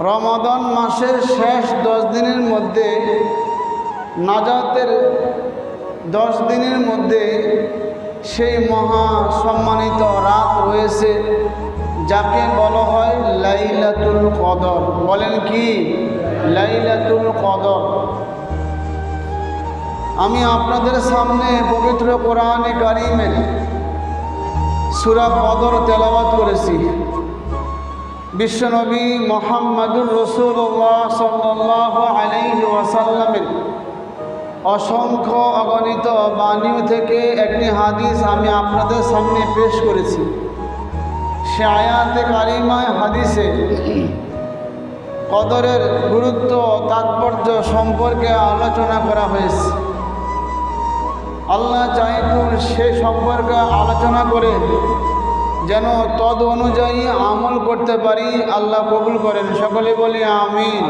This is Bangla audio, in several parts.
রমাদন মাসের শেষ দশ দিনের মধ্যে, নাজাতের দশ দিনের মধ্যে সেই মহা সম্মানিত রাত রয়েছে, যাকে বলা হয় লাইলাতুল কদর। বলেন কি? লাইলাতুল কদর। আমি আপনাদের সামনে পবিত্র কোরআনে কারিমের সুরা কদর তেলাবাত করেছি। বিশ্বনবী মোহাম্মদুর রসুল্লাহ সাল্লাহ আলাইহি ওয়াসাল্লামের অসংখ্য অগণিত বাণী থেকে একটি হাদিস আমি আপনাদের সামনে পেশ করেছি। সে আয়াতে কারিমায় হাদিসে কদরের গুরুত্ব তাৎপর্য সম্পর্কে আলোচনা করা হয়েছে। আল্লাহ চাইতো সে সম্পর্কে আলোচনা করে যেন তদ অনুযায়ী আমল করতে পারি, আল্লাহ কবুল করেন। সকলে বলি আমিন।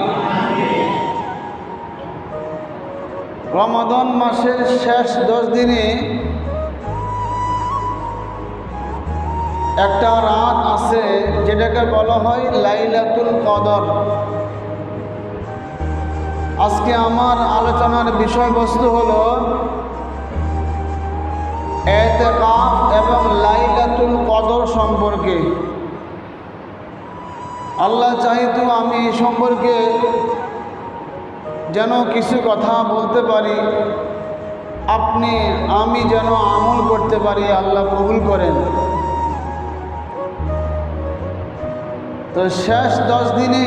রমাদন মাসের শেষ দশ দিনে একটা রাত আছে, যেটাকে বলা হয় লাইলাতুল কদর। আজকে আমার আলোচনার বিষয়বস্তু হলো এতেকাফ এবং লাইলাতুল কদর সম্পর্কে। আল্লাহ চাইতো আমি এই সম্পর্কে যেন কিছু কথা বলতে পারি। আপনি, আমি যেন আমল করতে পারি, আল্লাহ কবুল করেন। তো শেষ দশ দিনে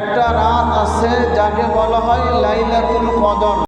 একটা রাত আছে, যাকে বলা হয় লাইলাতুল কদর।